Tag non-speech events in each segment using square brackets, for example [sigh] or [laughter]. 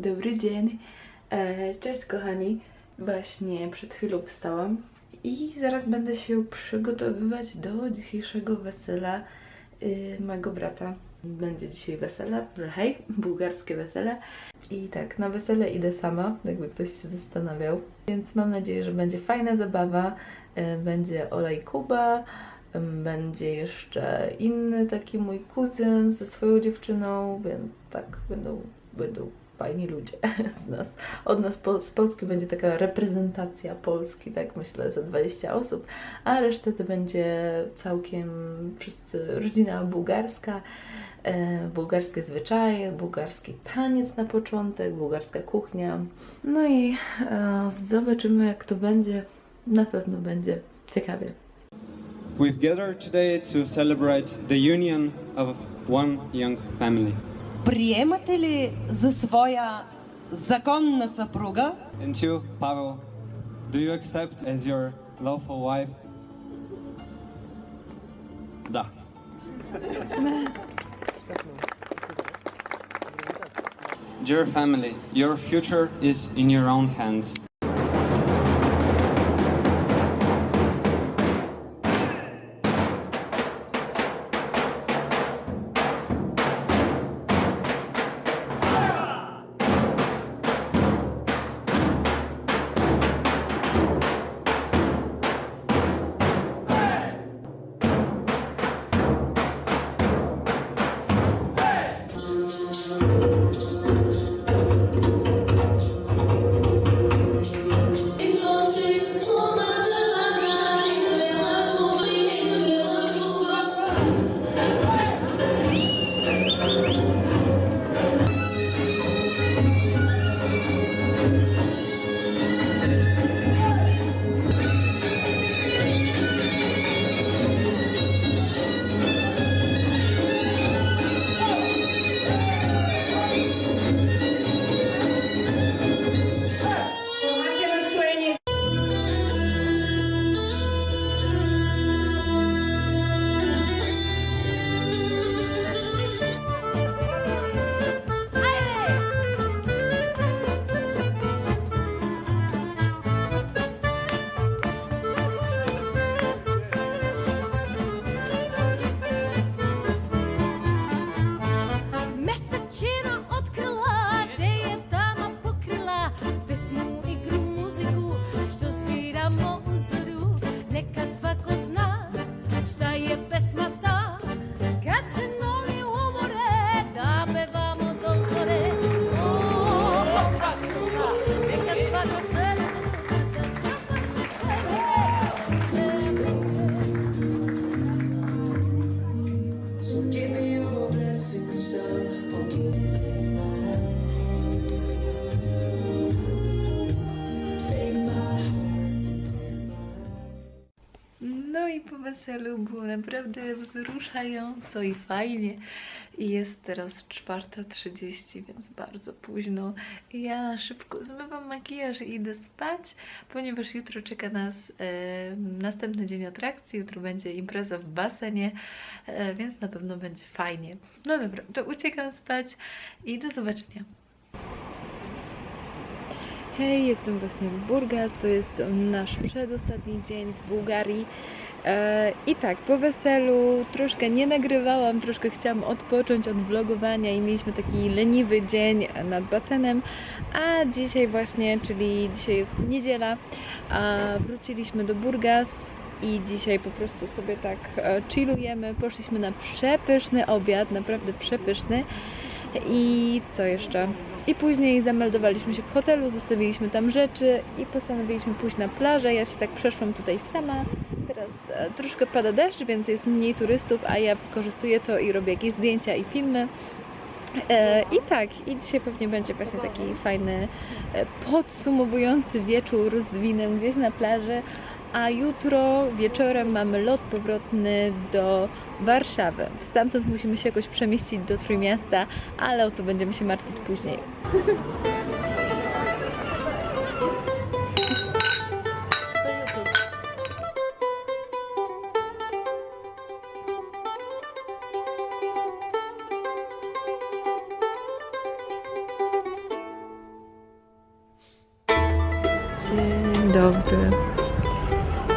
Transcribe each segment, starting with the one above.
Dobry dzień. E, cześć kochani. Właśnie przed chwilą wstałam i zaraz będę się przygotowywać do dzisiejszego wesela y, mojego brata. Będzie dzisiaj wesele, hej, bułgarskie wesele. I tak, na wesele idę sama, jakby ktoś się zastanawiał. Więc mam nadzieję, że będzie fajna zabawa. E, będzie olej Kuba, będzie jeszcze inny taki mój kuzyn ze swoją dziewczyną, więc tak, będą, będą fajni ludzie [laughs] z nas. Od nas po, z Polski będzie taka reprezentacja Polski, tak myślę, za 20 osób, a resztę to będzie całkiem wszyscy, rodzina bułgarska, e, bułgarskie zwyczaje, bułgarski taniec na początek, bułgarska kuchnia. No i e, zobaczymy jak to będzie. Na pewno będzie ciekawie. We've gathered today to celebrate the union of one young family. Приемате ли за своя законна съпруга And you, Pavel, do you accept as your lawful wife? Да. Dear family, your future is in your own hands. Naprawdę wzruszająco i fajnie. I jest teraz 4.30, więc bardzo późno. Ja szybko zmywam makijaż i idę spać, ponieważ jutro czeka nas następny dzień atrakcji. Jutro będzie impreza w basenie, e, więc na pewno będzie fajnie. No dobra, to uciekam spać i do zobaczenia. Hej, jestem właśnie w Burgas, to jest nasz przedostatni dzień w Bułgarii. E, I tak, po weselu troszkę nie nagrywałam, troszkę chciałam odpocząć od vlogowania i mieliśmy taki leniwy dzień nad basenem, a dzisiaj właśnie, czyli dzisiaj jest niedziela, wróciliśmy do Burgas i dzisiaj po prostu sobie tak e, chillujemy, poszliśmy na przepyszny obiad, naprawdę przepyszny i co jeszcze? I później zameldowaliśmy się w hotelu, zostawiliśmy tam rzeczy i postanowiliśmy pójść na plażę. Ja się tak przeszłam tutaj sama. Troszkę pada deszcz, więc jest mniej turystów, a ja wykorzystuję to i robię jakieś zdjęcia i filmy. E, I tak, i dzisiaj pewnie będzie właśnie taki fajny, e, podsumowujący wieczór z winem gdzieś na plaży, a jutro wieczorem mamy lot powrotny do Warszawy. Stamtąd musimy się jakoś przemieścić do Trójmiasta, ale o to będziemy się martwić później.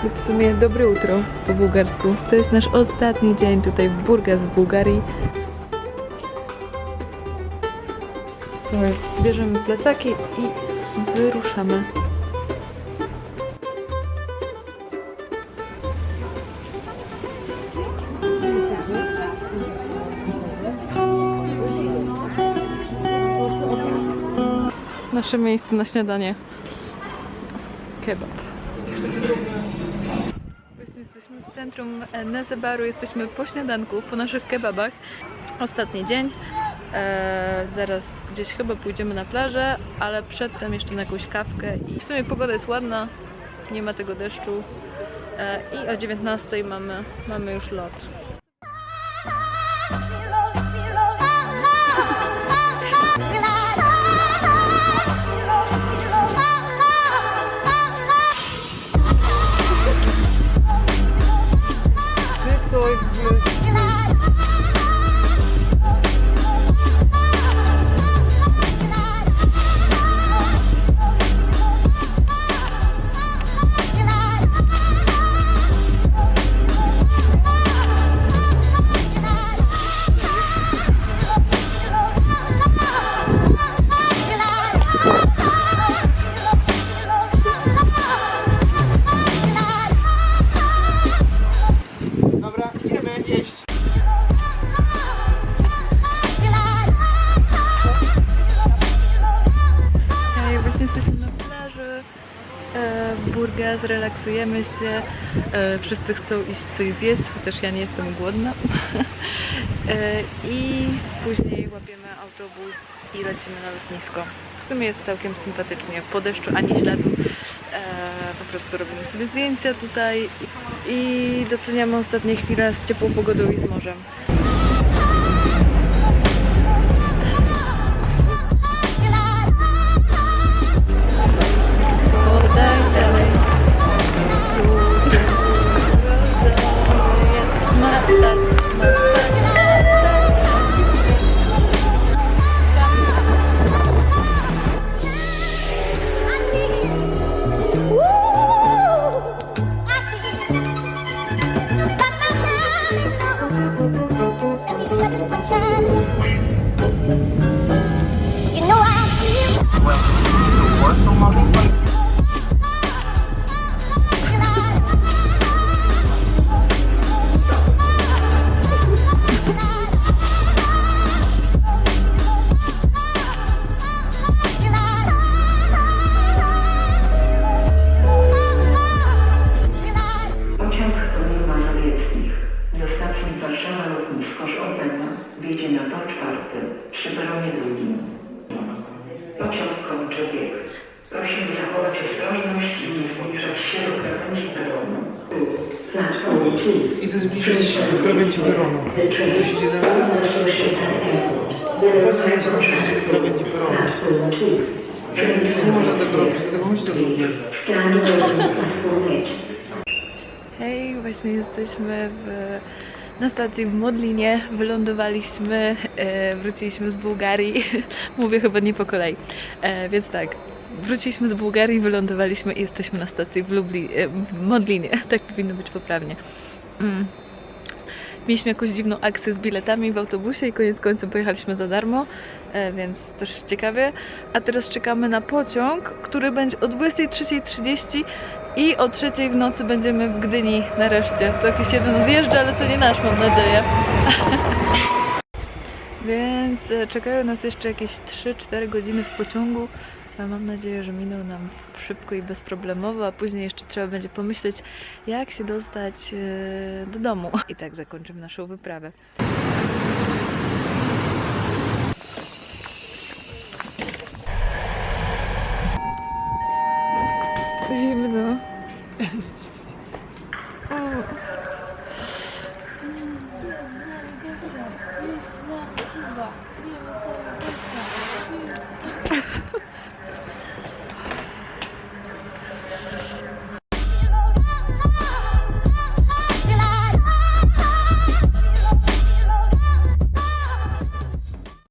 Lub w sumie dobre jutro po bułgarsku. To jest nasz ostatni dzień tutaj w Burgas w Bułgarii. To jest, bierzemy plecaki i wyruszamy. Nasze miejsce na śniadanie. Kebab. Właśnie jesteśmy w centrum Nesebaru, jesteśmy po śniadanku, po naszych kebabach. Ostatni dzień. E, zaraz gdzieś chyba pójdziemy na plażę, ale przedtem jeszcze na jakąś kawkę. I w sumie pogoda jest ładna, nie ma tego deszczu. E, I o 19 mamy, mamy już lot. E, w Burgas, relaksujemy się. E, wszyscy chcą iść coś zjeść, chociaż ja nie jestem głodna. [laughs] e, I później łapiemy autobus i lecimy na lotnisko. W sumie jest całkiem sympatycznie. Po deszczu ani śladu. E, po prostu robimy sobie zdjęcia tutaj i doceniamy ostatnie chwile z ciepłą pogodą i z morzem. You know I feel Pociąg Idę zbliżyć się do krawędzi peronu. Coś idzie za mną? to się do krawędzi peronu. Platform 2. Train Nie można tego robić, dlatego chodź to zrobić. Stand waiting platform 8. Hej, właśnie jesteśmy w, na stacji w Modlinie. Wylądowaliśmy, e, wróciliśmy z Bułgarii. [laughs] Mówię chyba nie po kolei. E, więc tak, wróciliśmy z Bułgarii, wylądowaliśmy i jesteśmy na stacji w, Lubli, e, w Modlinie. [laughs] Tak powinno być poprawnie. Mm. Mieliśmy jakąś dziwną akcję z biletami w autobusie i koniec końców pojechaliśmy za darmo, e, więc też ciekawie. A teraz czekamy na pociąg, który będzie o 23.30 i o trzeciej w nocy będziemy w Gdyni nareszcie. To jakiś jeden odjeżdża, ale to nie nasz, mam nadzieję. [laughs] Więc e, czekają nas jeszcze jakieś 3-4 godziny w pociągu. Mam nadzieję, że minął nam szybko i bezproblemowo, a później jeszcze trzeba będzie pomyśleć, jak się dostać e, do domu. I tak zakończymy naszą wyprawę. Zimno. Jest z nami Gosia, jest z nami Kuba, nie, jest z nami